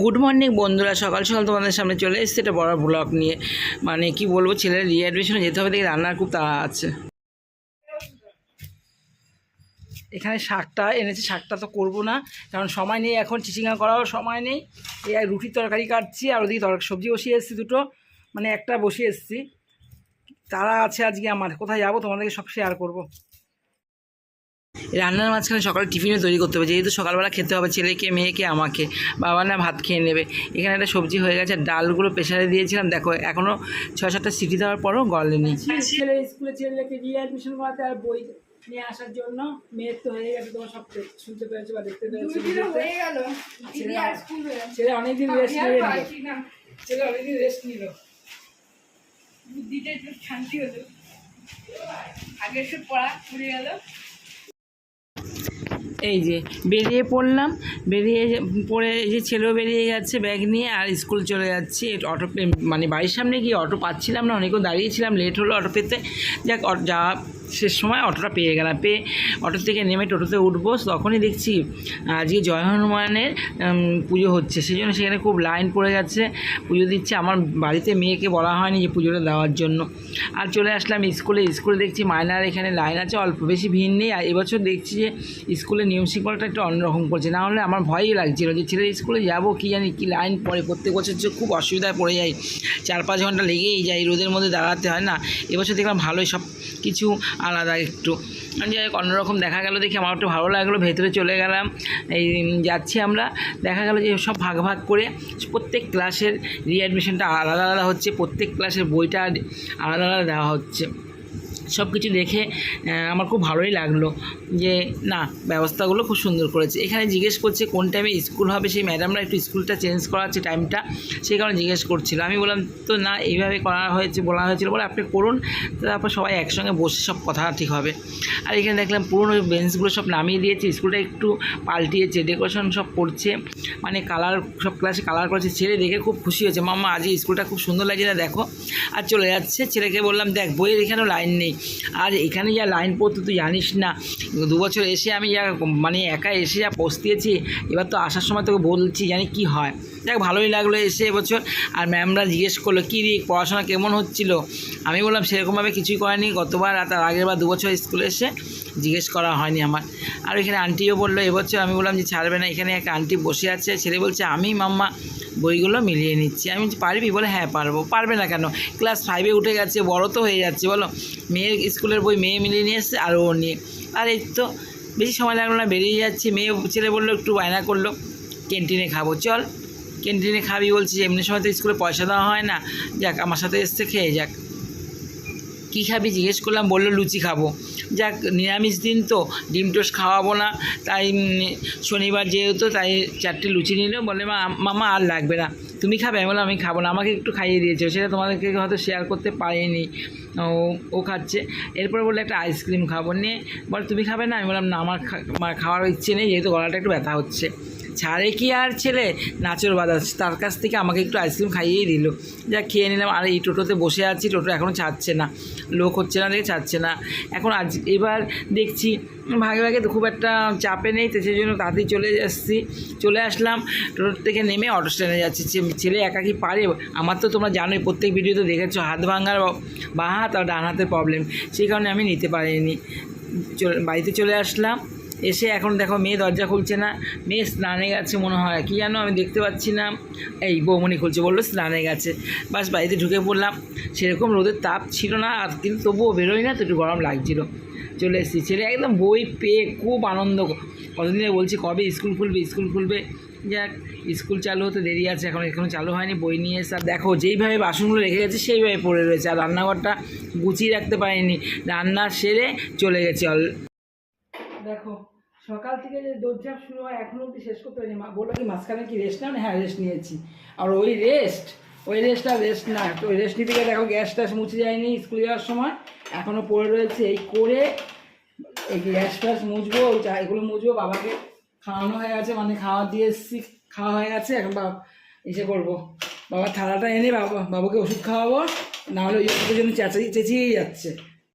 Good morning বন্ধুরা, সকাল সকাল তোমাদের সামনে চলে এসেছে এটা বড় ব্লগ নিয়ে। মানে কি বলব, ছেলের রিঅ্যাডমিশনে যেতে হবে দেখি রান্নার খুব তাড়া আছে। এখানে শাকটা, এনেছে, শাকটা তো করব না, কারণ সময় নেই এখন, চিচিঙ্গা করাও সময় নেই। এই রুটির তরকারি কাটছি, আর ওদিকে তরকারি সবজি বসিয়ে এসেছি দুটো মানে একটা বসিয়ে এসেছি। তারা আছে আজকে আমার, কোথায় যাব তোমাদেরকে সব শেয়ার করব। রান্নার মাঝখানে সকালে টিফিনও তৈরি করতে হবে। যেহেতু সকালবেলা খেতে হবে ছেলেকে মেয়েকে আমাকে। বাবা না ভাত খেয়ে নেবে। এখানে একটা সবজি হয়ে গেছে আর ডালগুলো প্রেশারে দিয়েছিলাম। দেখো এখনও ছয় সাতটা সিটি দেওয়ার পরও গলেনি ছেলে স্কুলে ছেলেকে রিয়ে অ্যাডমিশন করাতে আর বই নিয়ে আসার জন্য মেয়ের তো হয়ে গেছে তোমার সব শুনতে পেরেছ বা দেখতে পেরেছ ছেলে অনেকদিন রেস্ট পারছি ছেলে অনেকদিন রেস্ট নিল। বুদ্ধিটা একটু শান্তি হলো। আগের সব পড়া পড়ে গেল। এই যে, বেরিয়ে পড়লাম। বেরিয়ে পড়ে এই যে ছেলেও বেরিয়ে যাচ্ছে ব্যাগ নিয়ে আর স্কুল চলে যাচ্ছি। অটো মানে বাড়ির সামনে গিয়ে অটো পাচ্ছিলাম না, অনেকক্ষণ দাঁড়িয়েছিলাম লেট হলো অটো পেতে। যাক যা শেষ সময় অটোটা পেয়ে গেলাম। পেয়ে অটো থেকে নেমে টোটোতে উঠবো, তখনই দেখছি, আজকে জয় হনুমানের পুজো হচ্ছে। সেই জন্য সেখানে খুব লাইন পড়ে গেছে পুজো দিচ্ছে। আমার বাড়িতে মেয়েকে বলা হয়নি যে পুজোটা দেওয়ার জন্য। আর চলে আসলাম স্কুলে। স্কুলে দেখছি মায়নার এখানে লাইন আছে, অল্প বেশি ভিড় নেই। আর এবছর দেখছি যে স্কুলের নিয়ম শৃঙ্খলাটা একটু অন্যরকম করছে। না হলে আমার ভয়ই লাগছিল যে ছেলের স্কুলে যাব কি জানি, কি লাইন পড়ে। প্রত্যেক বছর যে খুব অসুবিধায় পড়ে যায় চার পাঁচ ঘণ্টা লেগেই যায়, রোদের মধ্যে দাঁড়াতে হয় না। এবছর দেখলাম ভালোই সব কিছু আলাদা একটু। যাই হোক অন্যরকম দেখা গেল দেখি, আমার একটু ভালো লাগল, ভেতরে চলে গেলাম। এই যাচ্ছি আমরা। দেখা গেল যে সব ভাগ ভাগ করে প্রত্যেক ক্লাসের রিঅ্যাডমিশনটা আলাদা আলাদা হচ্ছে, প্রত্যেক ক্লাসের বইটা আলাদা আলাদা দেওয়া হচ্ছে। সব কিছু দেখে আমার খুব ভালোই লাগল যে, না, ব্যবস্থাগুলো খুব সুন্দর করেছে। এখানে জিজ্ঞেস করছে কোন টাইমে স্কুল হবে, সেই ম্যাডামরা একটু স্কুলটা চেঞ্জ করাচ্ছে টাইমটা সেই কারণে জিজ্ঞেস করছিল। আমি বললাম, তো না, এইভাবে করা হয়েছে, বলা হয়েছিল বলে আপনি করুন, তারপর সবাই একসঙ্গে বসে সব কথা ঠিক হবে। আর এখানে দেখলাম পুরোনো বেঞ্চগুলো সব নামিয়ে দিয়েছে স্কুলটা একটু পাল্টিয়েছে ডেকোরেশন সব করছে মানে কালার সব ক্লাসে কালার করেছে, ছেলে দেখে খুব খুশি হয়েছে মামা আজ স্কুলটা খুব সুন্দর লাগছে, না, দেখো। আর চলে যাচ্ছে, ছেলেকে বললাম, দেখ, বইয়ের এখানেও লাইন নেই। আর এখানে যা লাইন পড়তে, তুই জানিস না। দু বছর এসে আমি যা মানে একা এসে যা পস্তিয়েছি, এবার তো আসার সময় তোকে বলছি জানি কি হয়। দেখ, ভালোই লাগল এসে এবছর। আর ম্যামরা জিজ্ঞেস করল, কী রে, পড়াশোনা কেমন হচ্ছিল? আমি বললাম, সেরকমভাবে কিছুই করেনি। গতবার আর তার আগের বার দু বছর স্কুলে এসে জিজ্ঞেস করা হয়নি আমার। আর এখানে আন্টিও বলল এবছর আমি বললাম যে ছাড়বে না, এখানে একটা আন্টি বসে আছে, ছেলে বলছে, আমি, মাম্মা বইগুলো মিলিয়ে নিচ্ছি। আমি পারবি? বলে হ্যাঁ পারব। পারবে না কেন? ক্লাস ফাইভে উঠে গেছে, বড় তো হয়ে যাচ্ছে। বলো, মেয়ের স্কুলের বই মেয়ে মিলিয়ে নিয়ে এসছে আর ও নিয়ে। আর এই তো, বেশি সময় লাগল না, বেরিয়ে যাচ্ছি। মেয়ে, ছেলে বলল, একটু বায়না করল, ক্যান্টিনে খাব। চল, ক্যান্টিনে খাবি বলছি, এমনি সময় তো স্কুলে পয়সা দেওয়া হয় না। যাক, আমার সাথে এসছে, খেয়ে যাক। কী খাবি জিজ্ঞেস করলাম, বলল লুচি খাব। যাক, নিরামিষ দিন তো, ডিম টোস্ট খাওয়াবো না। তাই শনিবার যেহেতু, তাই চারটে লুচি নিল। বলে, মা, মামা আর লাগবে না। তুমি খাবে? আমি বললাম, আমি খাব না। আমাকে একটু খাইয়ে দিয়েছে। সেটা তোমাদেরকে হয়তো শেয়ার করতে পারিনি। ও ও খাচ্ছে। এরপর বললে, একটা আইসক্রিম খাব। নিয়ে, বলে, তুমি খাবে না? আমি বললাম, না আমার খাওয়ার ইচ্ছে নেই, যেহেতু গলাটা একটু ব্যথা হচ্ছে। ছাড়ে কি আর ছেলে? নাচর বাজার তার কাছ থেকে আমাকে একটু আইসক্রিম খাইয়েই দিল। যা খেয়ে নিলাম। আর এই টোটোতে বসে আছি। টোটো এখনও ছাড়ছে না। লোক হচ্ছে না দেখে ছাড়ছে না। এখন আজ, এবার দেখছি, ভাগে ভাগে তো খুব একটা চাপে নেই। তো সেই জন্য তাড়াতাড়ি চলে এসেছি। চলে আসলাম। টোটো থেকে নেমে অটো স্ট্যান্ডে যাচ্ছি। ছেলে একা কি পারে? আমার তো তোমরা জানোই, প্রত্যেক ভিডিওতে দেখেছ, হাত ভাঙার বা হাত আর ডান হাতের প্রবলেম সেই কারণে আমি নিতে পারিনি। চলে, বাড়িতে চলে আসলাম। এসে এখন দেখো মেয়ে দরজা খুলছে না। মেয়ে স্নানে গেছে মনে হয়। কি জানো আমি দেখতে পাচ্ছি না। এই বৌমনি খুলছে, বলল স্নানে গেছে। বাস বাড়িতে ঢুকে পড়লাম। সেরকম রোদের তাপ ছিল না, আর কিন্তু তবুও বেরোই না, তো একটু গরম লাগছিল। চলে এসেছি। ছেলে একদম বই পেয়ে খুব আনন্দ কতদিন বলছি, কবে স্কুল খুলবে স্কুল খুলবে? যাক, স্কুল চালু হতে দেরি আছে, এখন এখনও চালু হয়নি, বই নিয়ে এসে আর দেখো, যেইভাবে বাসনগুলো রেখে গেছে, সেইভাবে পড়ে রয়েছে। আর রান্নাঘরটা গুছিয়ে রাখতে পারিনি। রান্না সেরে চলে গেছে অল দেখো, সকাল থেকে যে দৌড়ঝাঁপ শুরু হয়, এখনও অব্দি শেষ করতে পারিনি। মা বলল কি, মাঝখানে কি রেস্ট নাও? হ্যাঁ রেস্ট নিয়েছি। আর ওই রেস্ট ওই রেস্টটা রেস্ট না। তো ওই রেস্ট নিতে গিয়ে দেখো গ্যাস ট্যাস মুছে যায়নি স্কুলে যাওয়ার সময়। এখনও পড়ে রয়েছে। এই করে এই গ্যাস ট্যাস মুছবো, ওই চা এগুলো মুছবো। বাবাকে খাওয়ানো হয়ে গেছে মানে খাওয়া দিয়ে এসছি। খাওয়া হয়ে গেছে, এখন বাবা এসে করব। বাবার থালাটা এনে বাবা, বাবুকে ওষুধ খাওয়াবো। নাহলে ওই ওষুধের জন্য চেঁচিয়েই যাচ্ছে।